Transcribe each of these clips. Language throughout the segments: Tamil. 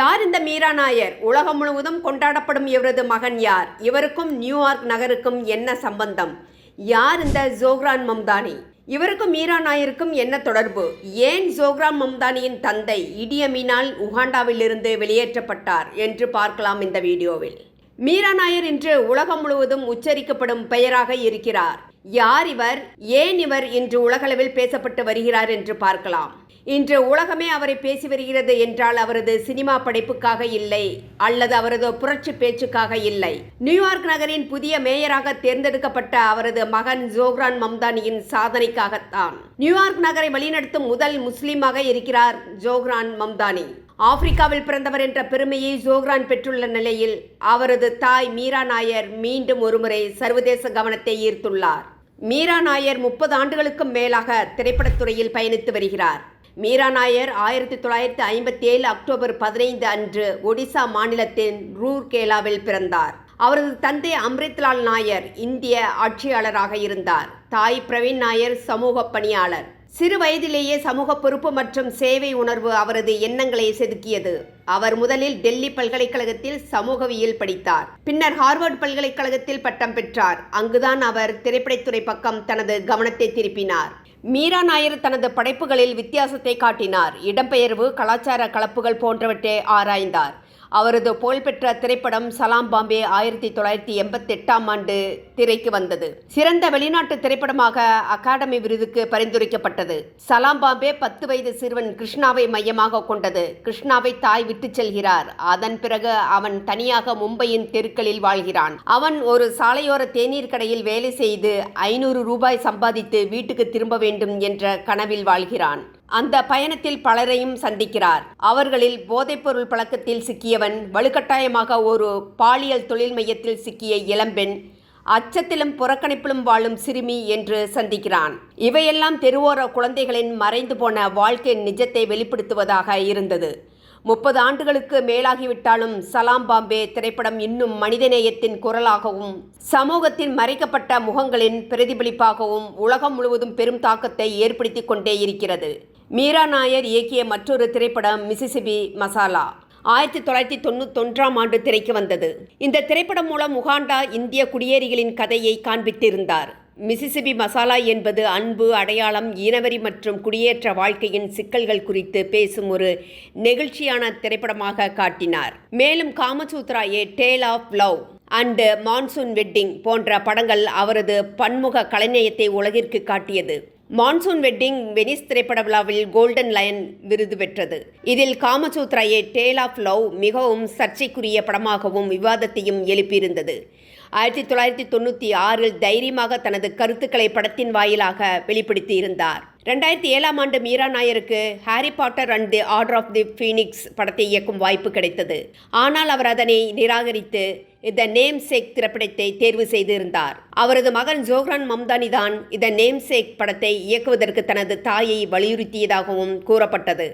யார் இந்த மீரா நாயர்? உலகம் முழுவதும் கொண்டாடப்படும் இவரது மகன் யார்? இவருக்கும் நியூயார்க் நகருக்கும் என்ன சம்பந்தம்? யார் இந்த ஜோக்ரான் மம்தானி? இவருக்கும் மீரா நாயருக்கும் என்ன தொடர்பு? ஏன் ஜோக்ரான் மம்தானியின் தந்தை இடியமினால் உகாண்டாவிலிருந்து வெளியேற்றப்பட்டார் என்று பார்க்கலாம் இந்த வீடியோவில். மீரா நாயர் இன்று உலகம் முழுவதும் உச்சரிக்கப்படும் பெயராக இருக்கிறார். யார் இவர் ஏன் இவர் இன்று உலகளவில் பேசப்பட்டு வருகிறார் என்று பார்க்கலாம். இன்று உலகமே அவரை பேசி வருகிறது என்றால் அவரது சினிமா படைப்புக்காக இல்லை அல்லது அவரது புரட்சி பேச்சுக்காக இல்லை. நியூயார்க் நகரின் புதிய மேயராக தேர்ந்தெடுக்கப்பட்ட அவரது மகன் ஜோக்ரான் மம்தானியின் சாதனைக்காகத்தான். நியூயார்க் நகரை வழிநடத்தும் முதல் முஸ்லீமாக இருக்கிறார் ஜோக்ரான் மம்தானி. ஆப்பிரிக்காவில் பிறந்தவர் என்ற பெருமையை ஜோக்ரான் பெற்றுள்ள நிலையில் அவரது தாய் மீரா நாயர் மீண்டும் ஒருமுறை சர்வதேச கவனத்தை ஈர்த்துள்ளார். மீரா நாயர் முப்பது ஆண்டுகளுக்கும் மேலாக திரைப்படத்துறையில் பயணித்து வருகிறார். மீரா நாயர் ஆயிரத்தி தொள்ளாயிரத்தி ஐம்பத்தி ஏழு அக்டோபர் பதினைந்து அன்று ஒடிசா மாநிலத்தின் ரூர்கேலாவில் பிறந்தார். அவரது தந்தை அம்ரித்லால் நாயர் இந்திய ஆட்சியாளராக இருந்தார். தாய் பிரவீன் நாயர் சமூக பணியாளர். சிறு வயதிலேயே சமூக பொறுப்பு மற்றும் சேவை உணர்வு அவரது எண்ணங்களை செதுக்கியது. அவர் முதலில் டெல்லி பல்கலைக்கழகத்தில் சமூகவியல் படித்தார். பின்னர் ஹார்வர்ட் பல்கலைக்கழகத்தில் பட்டம் பெற்றார். அங்குதான் அவர் திரைப்படத்துறை பக்கம் தனது கவனத்தை திருப்பினார். மீரா நாயர் தனது படைப்புகளில் வித்தியாசத்தை காட்டினார். இடம்பெயர்வு கலாச்சார கலப்புகள் போன்றவற்றை ஆராய்ந்தார். அவரது புகழ்பெற்ற திரைப்படம் சலாம் பாம்பே ஆயிரத்தி தொள்ளாயிரத்தி எண்பத்தெட்டாம் ஆண்டு திரைக்கு வந்தது. சிறந்த வெளிநாட்டு திரைப்படமாக அகாடமி விருதுக்கு பரிந்துரைக்கப்பட்டது. சலாம் பாம்பே பத்து வயது சிறுவன் கிருஷ்ணாவை மையமாக கொண்டது. கிருஷ்ணாவை தாய் விட்டு செல்கிறார். அதன் பிறகு அவன் தனியாக மும்பையின் தெருக்களில் வாழ்கிறான். அவன் ஒரு சாலையோர தேநீர் கடையில் வேலை செய்து ஐநூறு ரூபாய் சம்பாதித்து வீட்டுக்கு திரும்ப வேண்டும் என்ற கனவில் வாழ்கிறான். அந்த பயணத்தில் பலரையும் சந்திக்கிறார். அவர்களில் போதைப்பொருள் பழக்கத்தில் சிக்கியவன் வலுக்கட்டாயமாக ஒரு பாலியல் தொழில் மையத்தில் சிக்கிய இளம்பெண் அச்சத்திலும் புறக்கணிப்பிலும் வாழும் சிறுமி என்று சந்திக்கிறான். இவையெல்லாம் தெருவோர குழந்தைகளின் மறைந்து போன வாழ்க்கை நிஜத்தை வெளிப்படுத்துவதாக இருந்தது. முப்பது ஆண்டுகளுக்கு மேலாகிவிட்டாலும் சலாம் பாம்பே திரைப்படம் இன்னும் மனிதநேயத்தின் குரலாகவும் சமூகத்தின் மறைக்கப்பட்ட முகங்களின் பிரதிபலிப்பாகவும் உலகம் முழுவதும் பெரும் தாக்கத்தை ஏற்படுத்தி கொண்டே இருக்கிறது. மீரா நாயர் இயக்கிய மற்றொரு திரைப்படம் மிசிசிபி மசாலா. ஆயிரத்தி தொள்ளாயிரத்தி தொண்ணூத்தொன்றாம் ஆண்டு திரைக்கு வந்தது. இந்த திரைப்படம் மூலம் உகாண்டா இந்திய குடியேறிகளின் கதையை காண்பித்திருந்தார். மிசிசிபி மசாலா என்பது அன்பு அடையாளம் இனவரி மற்றும் குடியேற்ற வாழ்க்கையின் சிக்கல்கள் குறித்து பேசும் ஒரு நெகிழ்ச்சியான திரைப்படமாக காட்டினார். மேலும் Kamasutra a tale of love and monsoon wedding போன்ற படங்கள் அவரது பன்முக கலைநயத்தை உலகிற்கு காட்டியது. மான்சூன் வெட்டிங் வெனிஸ் திரைப்பட விழாவில் கோல்டன் லயன் விருது பெற்றது. இதில் காமசூத்ராயே டேல் ஆஃப் லவ் மிகவும் சர்ச்சைக்குரிய படமாகவும் விவாதத்தையும் எழுப்பியிருந்தது. ஆயிரத்தி தொள்ளாயிரத்தி தொண்ணூற்றி ஆறில் தைரியமாக தனது கருத்துக்களை படத்தின் வாயிலாக வெளிப்படுத்தியிருந்தார். ரெண்டாயிரத்தி ஏழாம் ஆண்டு Meera நாயருக்கு Harry Potter and the order of the phoenix படத்தை இயக்கும் வாய்ப்பு கிடைத்தது. ஆனால் அவர் அதனை நிராகரித்து த நேம் சேக் திரைப்படத்தை தேர்வு செய்திருந்தார். அவரது மகன் ஜோஹ்ரான் மம்தானி தான் த நேம் சேக் படத்தை இயக்குவதற்கு தனது தாயை வலியுறுத்தியதாகவும் கூறப்பட்டது.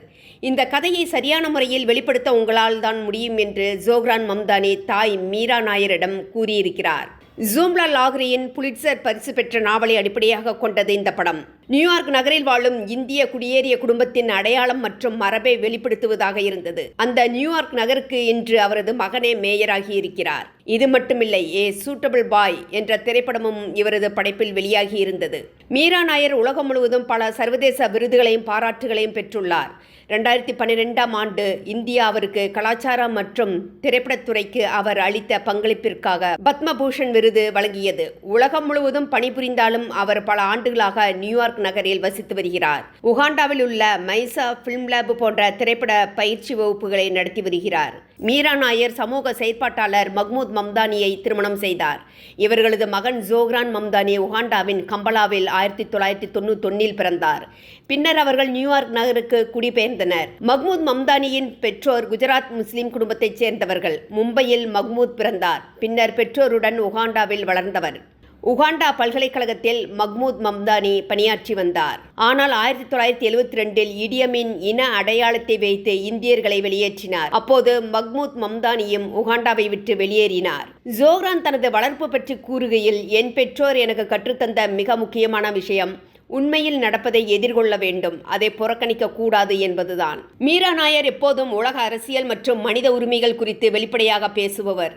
இந்த கதையை சரியான முறையில் வெளிப்படுத்த உங்களால் தான் முடியும் என்று ஜோஹ்ரான் மம்தானி தாய் மீரா நாயரிடம் கூறியிருக்கிறார். ஜூம்லா லாக்ரியின் புலிட்சர் பரிசு பெற்ற நாவலை அடிப்படையாக கொண்டது இந்த படம். நியூயார்க் நகரில் வாழும் இந்திய குடியேறிய குடும்பத்தின் அடையாளம் மற்றும் மரபை வெளிப்படுத்துவதாக இருந்தது. அந்த நியூயார்க் நகருக்கு இன்று அவரது மகனே மேயராகி இருக்கிறார். இது மட்டுமில்லை ஏ சூட்டபிள் பாய் என்ற திரைப்படமும் இவரது படைப்பில் வெளியாகி இருந்தது. மீரா நாயர் உலகம் முழுவதும் பல சர்வதேச விருதுகளையும் பாராட்டுகளையும் பெற்றுள்ளார். ரெண்டாயிரத்தி பன்னிரெண்டாம் ஆண்டு இந்தியா அவருக்கு கலாச்சாரம் மற்றும் திரைப்படத்துறைக்கு அவர் அளித்த பங்களிப்பிற்காக பத்மபூஷன் விருது வழங்கியது. உலகம் முழுவதும் பணிபுரிந்தாலும் அவர் பல ஆண்டுகளாக நியூயார்க் நகரில் வசித்து வருகிறார். உகாண்டாவில் உள்ள மைசா பிலிம் லேப் போன்ற திரைப்பட பயிற்சி வகுப்புகளை நடத்தி வருகிறார். மீரா நாயர் சமூக செயற்பாட்டாளர் மஹ்மூத் மம்தானியை திருமணம் செய்தார். இவர்களது மகன் ஜோஹ்ரான் மம்தானி உகாண்டாவின் கம்பலாவில் ஆயிரத்தி தொள்ளாயிரத்தி தொண்ணூத்தொன்னில் பிறந்தார். பின்னர் அவர்கள் நியூயார்க் நகருக்கு குடிபெயர்ந்தனர். மஹ்மூத் மம்தானியின் பெற்றோர் குஜராத் முஸ்லிம் குடும்பத்தைச் சேர்ந்தவர்கள். மும்பையில் மஹ்மூத் பிறந்தார். பின்னர் பெற்றோருடன் உகாண்டாவில் வளர்ந்தவர். உகாண்டா பல்கலைக்கழகத்தில் மஹ்மூத் மம்தானி பணியாற்றி வந்தார். ஆனால் ஆயிரத்தி தொள்ளாயிரத்தி எழுவத்தி ரெண்டில் இடியமின் இன அடையாளத்தை வைத்து இந்தியர்களை வெளியேற்றினார். அப்போது மஹ்மூத் மம்தானியும் உகாண்டாவை விட்டு வெளியேறினார். ஜோஹ்ரான் தனது வளர்ப்பு பற்றி கூறுகையில் என் பெற்றோர் எனக்கு கற்றுத்தந்த மிக முக்கியமான விஷயம் உண்மையில் நடப்பதை எதிர்கொள்ள வேண்டும். அதை புறக்கணிக்க கூடாது என்பதுதான். மீரா நாயர் எப்போதும் உலக அரசியல் மற்றும் மனித உரிமைகள் குறித்து வெளிப்படையாக பேசுபவர்.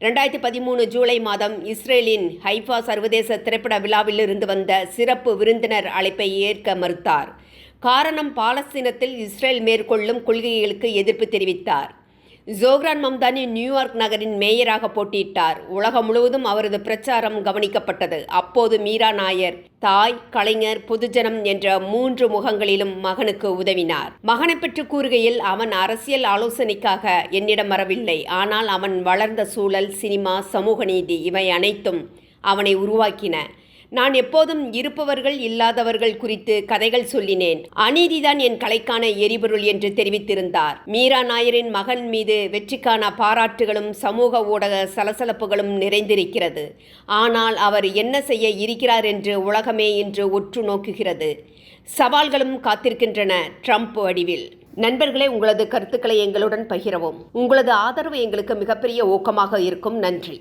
ரெண்டாயிரத்தி பதிமூணு ஜூலை மாதம் இஸ்ரேலின் ஹைஃபா சர்வதேச திரைப்பட விழாவில் இருந்து வந்த சிறப்பு விருந்தினர் அழைப்பை ஏற்க மறுத்தார். காரணம் பாலஸ்தீனத்தில் இஸ்ரேல் மேற்கொள்ளும் கொள்கைகளுக்கு எதிர்ப்பு தெரிவித்தார். ஜோக்ரான் மம்தானி நியூயார்க் நகரின் மேயராக போட்டியிட்டார். உலகம் முழுவதும் அவரது பிரச்சாரம் கவனிக்கப்பட்டது. அப்போது மீரா நாயர் தாய் கலைஞர் பொதுஜனம் என்ற மூன்று முகங்களிலும் மகனுக்கு உதவினார். மகனை பற்றி கூறுகையில் அவன் அரசியல் ஆலோசனைக்காக என்னிடம் வரவில்லை. ஆனால் அவன் வளர்ந்த சூழல் சினிமா சமூக நீதி இவை அனைத்தும் அவனை உருவாக்கின. நான் எப்போதும் இருப்பவர்கள் இல்லாதவர்கள் குறித்து கதைகள் சொல்லினேன். அநீதிதான் என் கலைக்கான எரிபொருள் என்று தெரிவித்திருந்தார். மீரா நாயரின் மகன் மீது வெற்றிக்கான பாராட்டுகளும் சமூக ஊடக சலசலப்புகளும் நிறைந்திருக்கிறது. ஆனால் அவர் என்ன செய்ய இருக்கிறார் என்று உலகமே இன்று உற்று நோக்குகிறது. சவால்களும் காத்திருக்கின்றன ட்ரம்ப் வடிவில். நண்பர்களே உங்களது கருத்துக்களை எங்களுடன் பகிரவும். உங்களது ஆதரவு எங்களுக்கு மிகப்பெரிய ஊக்கமாக இருக்கும். நன்றி.